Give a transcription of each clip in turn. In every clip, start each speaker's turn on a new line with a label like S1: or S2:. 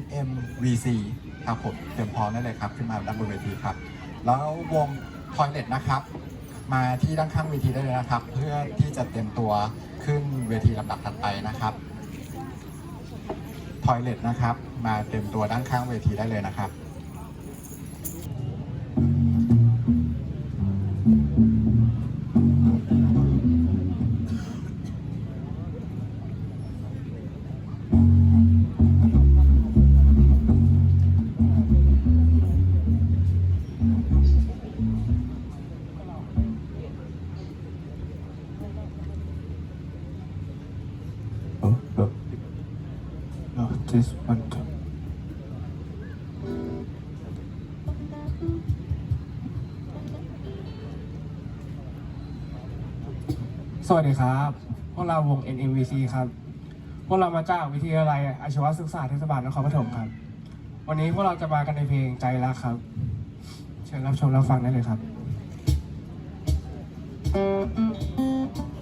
S1: NMVC ครับผมเตรียมพร้อมได้เลยครับ ขึ้นมาด้านบนเวทีครับ แล้ววง Toilet นะครับ มาที่ด้านข้างเวทีได้เลยนะครับ เพื่อที่จะเตรียมตัวขึ้นเวทีลำดับถัดไปนะครับ Toilet นะครับ มาเตรียมตัวด้านข้างเวทีได้เลยนะครับ
S2: This one.
S3: สวัสดีครับ พวกเราวง NMVC ครับ พวกเรามาจากวิทยาลัยอาชีวศึกษาเทศบาลนครปฐมครับ วันนี้พวกเราจะมากันในเพลงใจรักครับ เชิญรับชมรับฟังได้เลยครับเ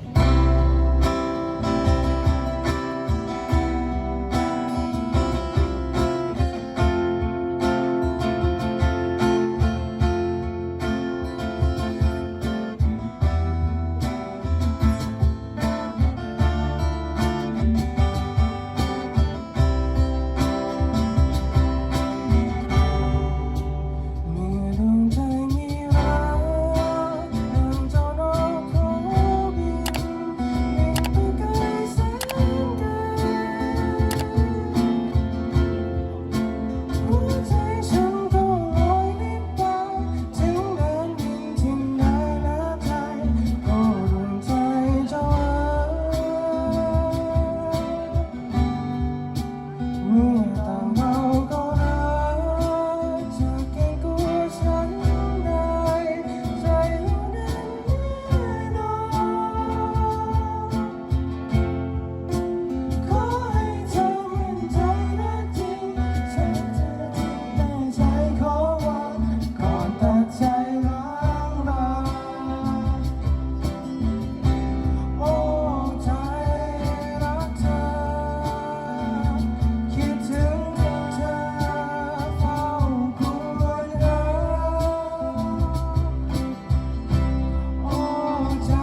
S3: อ้ใ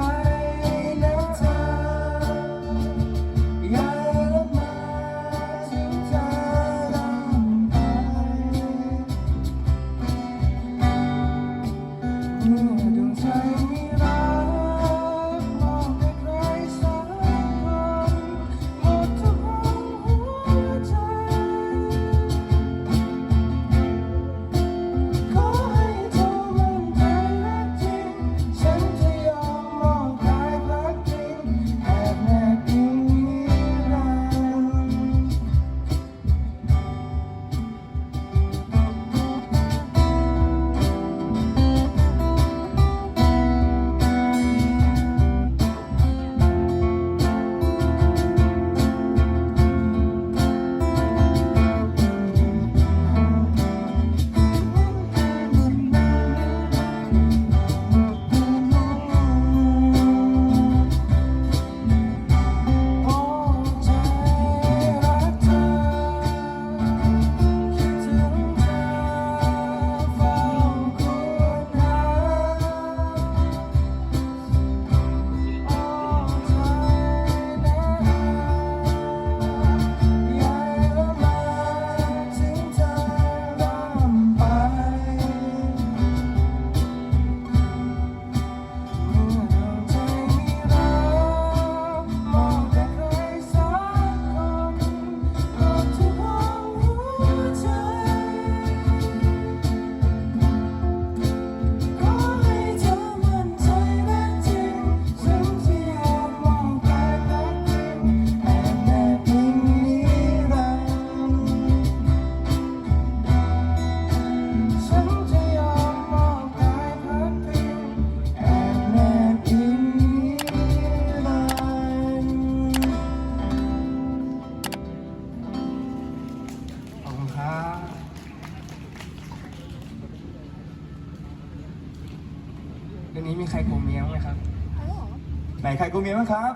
S3: บ้างครับ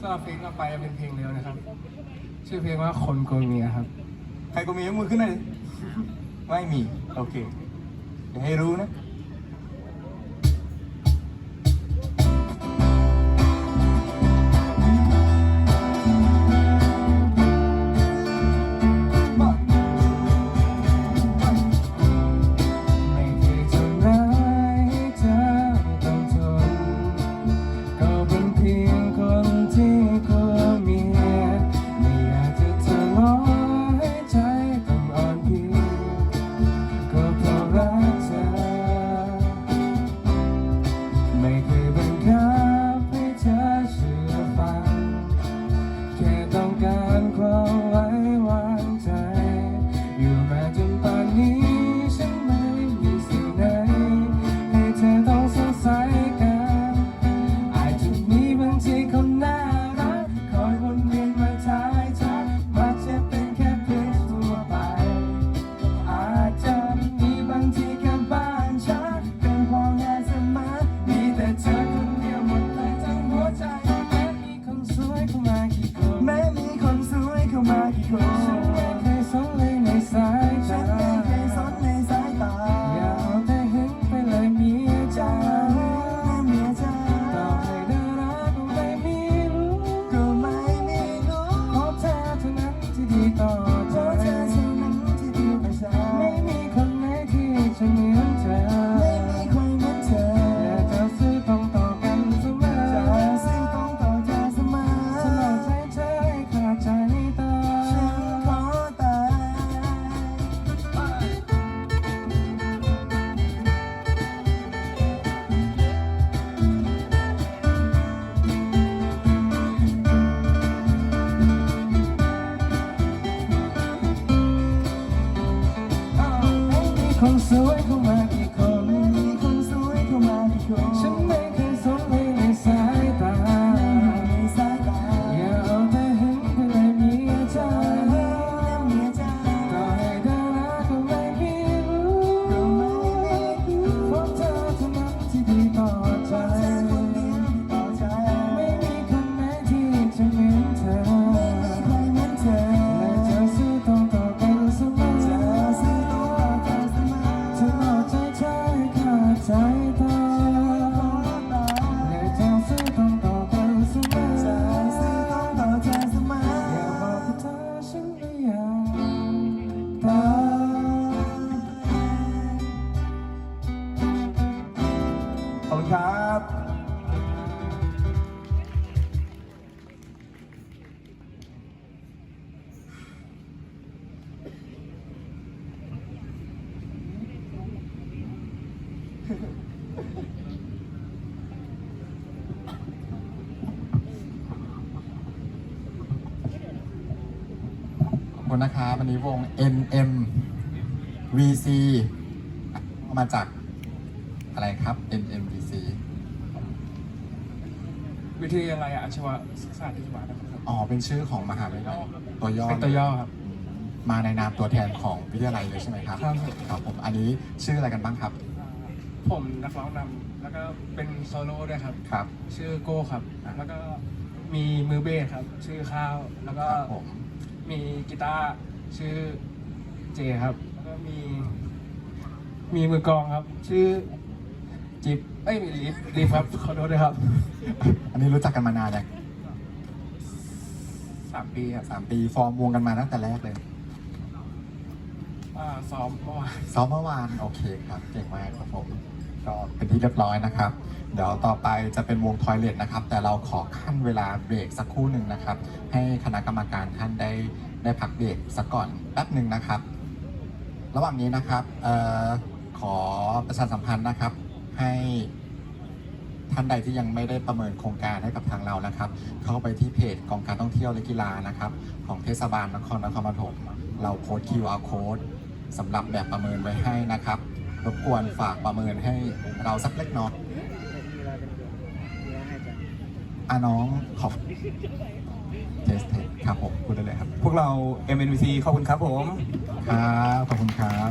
S3: สำหรับเพลงต่อไปจะเป็นเพลงเร็วนะครับ ชื่อเพลงว่าคนโกงเมียครับ
S2: ใครก็มียกมือขึ้นหน่อยดิไม่มี โอเคเดี๋ยวให้รู้นะ
S3: คนสว คุ
S2: ณ
S1: นะครับวันนี้วง NM VC มาจากอะไรครับ NM VC
S3: วิทยาลัยอาชีวศึกษาเทศบาลนครปฐม
S1: อ๋อ เป็นชื่อของมหาวิทยาลัยตัวย่อ
S3: เป็นตัวย่อครับ
S1: อืมมาในนามตัวแทนของวิทยาลัยเลยใช่ไหมครับ
S3: ครับ
S1: ครับผมอันนี้ชื่ออะไรกันบ้างครับ
S3: ผมนักร้องนำแล้วก็เป็นโซโล่ด้วยครับ
S1: ครับ
S3: ชื่อโก้ครับ แล้วก็มีมือเบสครับ ชื่อข้าว แล้วก็
S1: ครับผม
S3: มีกีตาร์ชื่อเจครับ แล้วก็มีมีมือกลองครับ ชื่อจิ๊บเอ้ยมีลิฟลิฟครับขอโทษด้วยครับ
S1: อันนี้รู้จักกันมานานยัง
S3: สามปีครับ
S1: สามปีฟอร์มวงกันมาตั้งแต่แรกเลย
S3: อ่าซ้อมเมื่อวาน
S1: ซ้อมเมื่อวานโอเคครับเก่งมากครับผม ก็เป็นที่เรียบร้อยนะครับ เดี๋ยวต่อไปจะเป็นวงทอยเลทนะครับ แต่เราขอขั้นเวลาเบรกสักครู่หนึ่งนะครับ ให้คณะกรรมการท่านได้ได้พักเบรกสักก่อนแป๊บหนึ่งนะครับ ระหว่างนี้นะครับออขอประชาสัมพันธ์นะครับ ให้ท่านใดที่ยังไม่ได้ประเมินโครงการให้กับทางเรานะครับ เข้าไปที่เพจกองการท่องเที่ยวและกีฬานะครับ ของเทศบาลนครนครปฐมเราโพสต์ QR code สำหรับแบบประเมินไว้ให้นะครับ รบกวนฝากประเมินให้เราสักเล็กน้อยอาน้องขอบเทสเทสครับผมพูดได้เลยครับ
S2: พวกเรา MNVC ขอบคุณครับผม
S1: ครับ ขอบคุณครับ